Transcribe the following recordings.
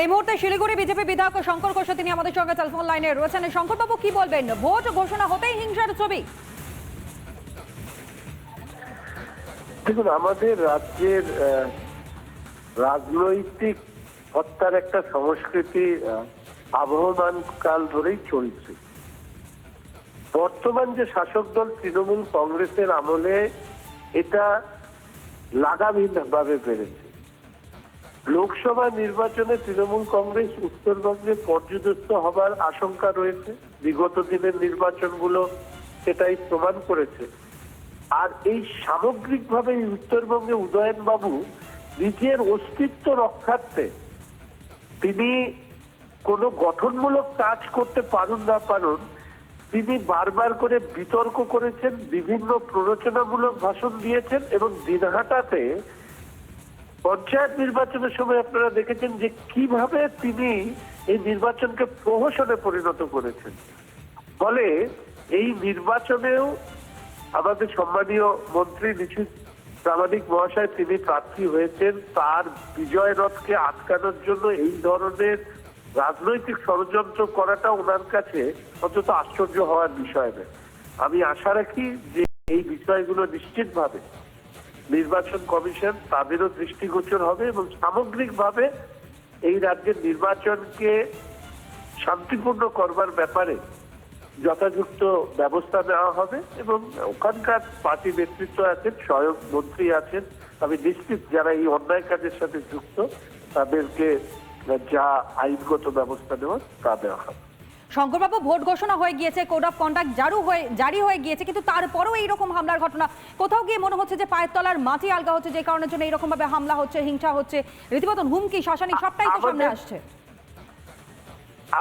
এই মুহূর্তে শিলিগুড়ি বিজেপি বিধায়ক শঙ্কর ঘোষ তিনি আমাদের সঙ্গে টেলিফোন লাইনে রয়েছেন। শঙ্করবাবু কি বলবেন? ভোট ঘোষণা হতেই হিংসার ছবি। দেখুন, আমাদের রাজ্যের রাজনৈতিক হত্যার একটা সংস্কৃতি আবহমান কাল ধরেই চলছে। বর্তমান যে শাসক দল তৃণমূল কংগ্রেসের আমলে এটা লাগামহীন ভাবে বেড়েছে। লোকসভা নির্বাচনে তৃণমূল কংগ্রেস উত্তরবঙ্গে পর্যদস্ত হবার আশঙ্কা রয়েছে। বিগত দিনের নির্বাচনগুলো সেটাই প্রমাণ করেছে। আর এই সামগ্রিকভাবে উত্তরবঙ্গে উদয়ন বাবু নিজের অস্তিত্ব রক্ষার্থে তিনি কোনো গঠনমূলক কাজ করতে পারুন না পারুন, তিনি বারবার করে বিতর্ক করেছেন, বিভিন্ন প্ররোচনামূলক ভাষণ দিয়েছেন এবং দিনহাটাতে পঞ্চায়েত নির্বাচনের সময় আপনারা দেখেছেন যে কীভাবে তিনি এই নির্বাচনকে প্রহসনে পরিণত করেছেন। ফলে এই নির্বাচনেও আমাদের সম্মানীয় মন্ত্রী নিশীথ প্রামাণিক মহাশয় তিনি প্রার্থী হয়েছেন। তার বিজয় রথকে আটকানোর জন্য এই ধরনের রাজনৈতিক ষড়যন্ত্র করাটা ওনার কাছে অন্তত আশ্চর্য হওয়ার বিষয় নয়। আমি আশা রাখি যে এই বিষয়গুলো নিশ্চিতভাবে নির্বাচন কমিশন তাদেরও দৃষ্টিগোচর হবে এবং সামগ্রিকভাবে এই রাজ্যের নির্বাচনকে শান্তিপূর্ণ করবার ব্যাপারে যথাযুক্ত ব্যবস্থা নেওয়া হবে এবং ওখানকার পার্টি নেতৃত্ব আছেন, স্বয়ং মন্ত্রী আছেন। আমি নিশ্চিত যারা এই অন্যায় কাজের সাথে যুক্ত, তাদেরকে যা আইনগত ব্যবস্থা নেওয়া তা দেওয়া হবে। শঙ্করবাবু ভোট ঘোষণা হয়ে গিয়েছে কোড অফ কন্ডাক্ট জারু হয়ে জারি হয়ে গিয়েছে কিন্তু তারপরেও এইরকম হামলার ঘটনা। কোথাও গিয়ে মনে হচ্ছে যে পায়ের তলার মাটি আলগা হচ্ছে যে কারণের জন্য এইরকম ভাবে হামলা হচ্ছে হিংসা হচ্ছে রীতিমতন হুমকি শাসানি সবটাই তো সামনে আসছে।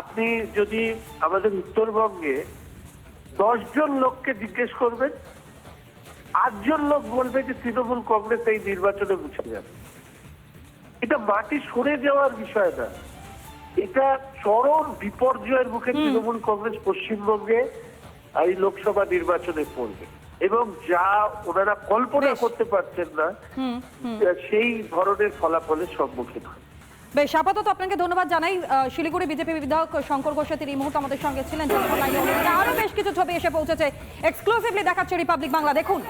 আপনি যদি আমাদের উত্তরবঙ্গে দশজন লোককে জিজ্ঞেস করবেন আটজন লোক বলবে যে তৃণমূল কংগ্রেস এই নির্বাচনে মুছে যাবে। এটা মাটি সরে যাওয়ার বিষয় না। এটা চরম বিপর্যয়ের মুখে তৃণমূল কংগ্রেস পশ্চিমবঙ্গে এই লোকসভা নির্বাচনে পড়বে। এবং যা ওনারা কল্পনা করতে পারছেন না সেই ধরনের ফলাফলের সম্মুখীন হয় বেশ আপাতত আপনাকে ধন্যবাদ জানাই। শিলিগুড়ি বিজেপি বিধায়ক শঙ্কর ঘোষ তিনি এই মুহূর্তে আমাদের সঙ্গে ছিলেন। আরও বেশ কিছু ছবি এসে পৌঁছেছে। এক্সক্লুসিভলি দেখাচ্ছে রিপাবলিক বাংলা দেখুন।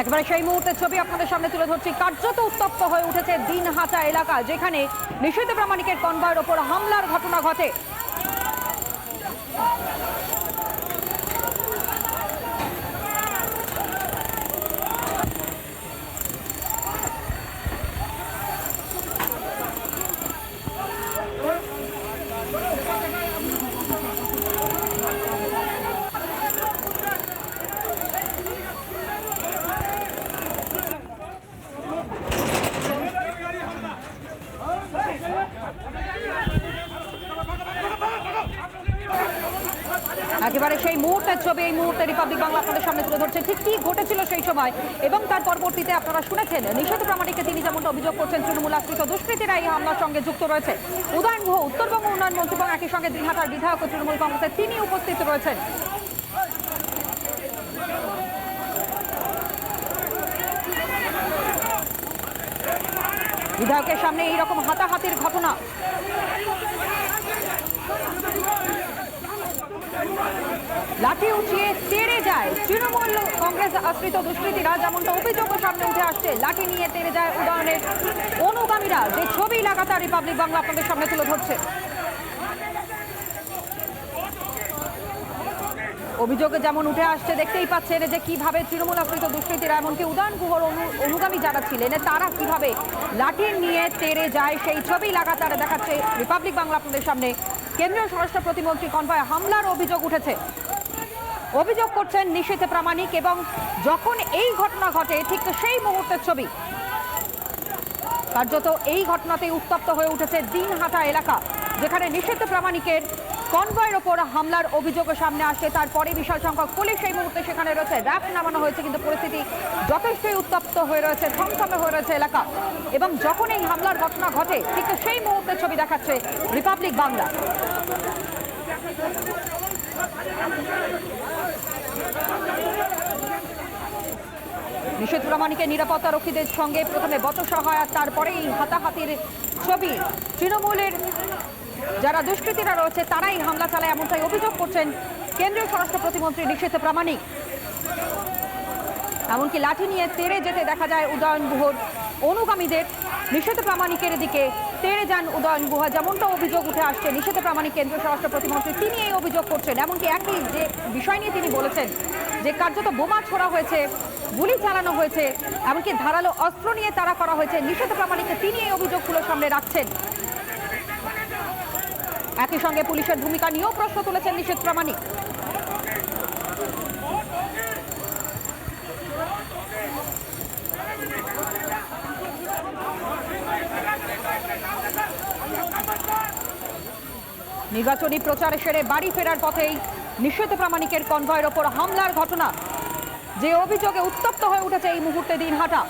একবারে সেই মুহূর্তে ছবি আপনাদের সামনে তুলে ধরছি। কার্যত উত্তপ্ত হয়ে উঠেছে দিনহাটা এলাকা, যেখানে নিষিদ্ধ প্রামাণিকের কনভয়ের ওপর হামলার ঘটনা ঘটে। একেবারে সেই মুহূর্তের ছবি, এই মুহূর্তে রিপাবলিক বাংলা আপনাদের সামনে তুলে ধরছে। ঠিক কি ঘটেছিল সেই সময়? এবং তার পরবর্তীতে আপনারা শুনেছেন নিষেধ প্রামাণিককে তিনি যেমনটা অভিযোগ করছেন, তৃণমূল আশ্রিত দুষ্কৃতীরা এই হামলার সঙ্গে যুক্ত রয়েছে। উদয়ন গুহ উত্তরবঙ্গ উন্নয়ন মন্ত্রী এবং একই সঙ্গে দিনহাটার বিধায়ক তৃণমূল কংগ্রেসের তিনি উপস্থিত রয়েছেন। বিধায়কের সামনে এইরকম হাতাহাতির ঘটনা। লাঠি উঠিয়ে তেড়ে যায় তৃণমূল কংগ্রেস আশ্রিত দুষ্কৃতীরা। যেমনটা অভিযোগও সামনে উঠে আসছে, লাঠি নিয়ে তেড়ে যায় উদয়নের অনুগামীরা। যে ছবি লাগাতার রিপাবলিক বাংলা আপনাদের সামনে তুলে ধরছে। অভিযোগে যেমন উঠে আসছে, দেখতেই পাচ্ছেন যে কীভাবে তৃণমূল আশ্রিত দুষ্কৃতীরা, এমনকি উদয়ন গুহর অনু- অনুগামী যারা ছিলেন, তারা কীভাবে লাঠি নিয়ে তেড়ে যায়, সেই ছবি লাগাতার দেখাচ্ছে রিপাবলিক বাংলা আপনাদের সামনে। কেন্দ্রীয় স্বরাষ্ট্র প্রতিমন্ত্রী কনভয় হামলার অভিযোগ উঠেছে। অভিযোগ করছেন নিষেধ প্রামাণিক এবং যখন এই ঘটনা ঘটে, ঠিক সেই মুহূর্তের ছবি। কার্যত এই ঘটনাতে উত্তপ্ত হয়ে উঠেছে দিনহাটা এলাকা, যেখানে নিষেধ প্রামাণিকের কনভয়ের ওপর হামলার অভিযোগও সামনে আসে তারপরে বিশাল সংখ্যক পুলিশ এই মুহূর্তে সেখানে রয়েছে। র্যাফ নামানো হয়েছে, কিন্তু পরিস্থিতি যথেষ্টই উত্তপ্ত হয়ে রয়েছে থমথমে হয়ে রয়েছে এলাকা। এবং যখন এই হামলার ঘটনা ঘটে, ঠিক সেই মুহূর্তে ছবি দেখাচ্ছে রিপাবলিক বাংলা। নিষেধ প্রামাণিকের নিরাপত্তা রক্ষীদের সঙ্গে প্রথমে বচসা হয় আর তারপরে এই হাতাহাতির ছবি। তৃণমূলের যারা দুষ্কৃতীরা রয়েছে, তারাই হামলা চালায় এমনটাই অভিযোগ করছেন কেন্দ্রীয় স্বরাষ্ট্র প্রতিমন্ত্রী নিষেধ প্রামাণিক। এমনকি লাঠি নিয়ে তেড়ে যেতে দেখা যায় উদয়ন গুহর অনুগামীদের নিষেধ প্রামাণিকের দিকে তেড়ে যান উদয়ন গুহা, যেমনটা অভিযোগ উঠে আসছে। নিষেধ প্রামাণিক কেন্দ্রীয় স্বরাষ্ট্র প্রতিমন্ত্রী তিনি এই অভিযোগ করছেন, এমনকি একই যে বিষয় নিয়ে তিনি বলেছেন যে কার্যত বোমা ছোড়া হয়েছে, গুলি চালানো হয়েছে, এমনকি ধারালো অস্ত্র নিয়ে তারা করা হয়েছে। নিষেধ প্রামাণিককে তিনি এই অভিযোগগুলো সামনে রাখছেন। একই সঙ্গে পুলিশের ভূমিকা নিয়েও প্রশ্ন তুলেছেন নিষেধ প্রামাণিক। নির্বাচনী প্রচারে সেরে বাড়ি ফেরার পথেই নিষেধ প্রামাণিকের কনভয়ের ওপর হামলার ঘটনা। যে অভিযোগে উত্তপ্ত হয়ে উঠেছে এই মুহূর্তে দিনহাটা।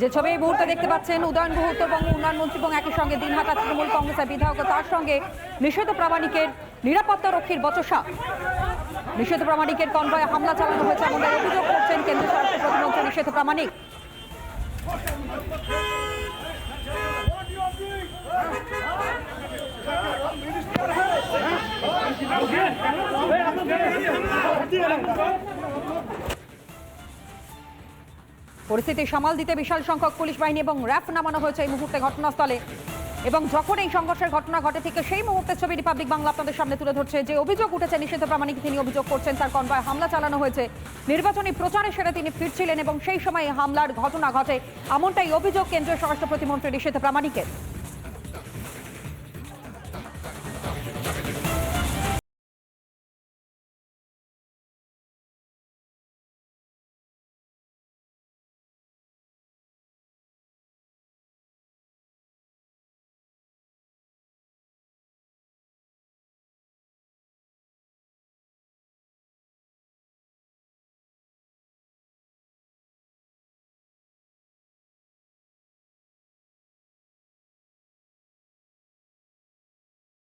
যে ছবি এই মুহূর্তে দেখতে পাচ্ছেন, উদয়ন গুহ উত্তরবঙ্গ উন্নয়ন মন্ত্রী এবং একই সঙ্গে দিনহাটা তৃণমূল কংগ্রেসের বিধায়ক, তার সঙ্গে নিষেধ প্রামাণিকের নিরাপত্তা রক্ষীর বচসা। নিষেধ প্রামাণিকের কনভয়ে হামলা চালানো হয়েছে এমনটাই অভিযোগ করছেন কেন্দ্রীয় স্বরাষ্ট্র প্রতিমন্ত্রী নিষেধ প্রামাণিক। পরিস্থিতি সামাল দিতে বিশাল সংখ্যক পুলিশ বাহিনী এবং র্যাফ নামানো হয়েছে এই মুহূর্তে ঘটনাস্থলে। এবং যখন এই সংঘর্ষের ঘটনা ঘটে থেকে সেই মুহূর্তে ছবি রিপাবলিক বাংলা আপনাদের সামনে তুলে ধরছে। যে অভিযোগ উঠেছে নিষেধ প্রামাণিক তিনি অভিযোগ করছেন, তার কনভয় হামলা চালানো হয়েছে। নির্বাচনী প্রচারে সেরে তিনি ফিরছিলেন এবং সেই সময় হামলার ঘটনা ঘটে। এমনটাই অভিযোগ কেন্দ্রীয় স্বরাষ্ট্র প্রতিমন্ত্রী নিষেধ প্রামাণিকের।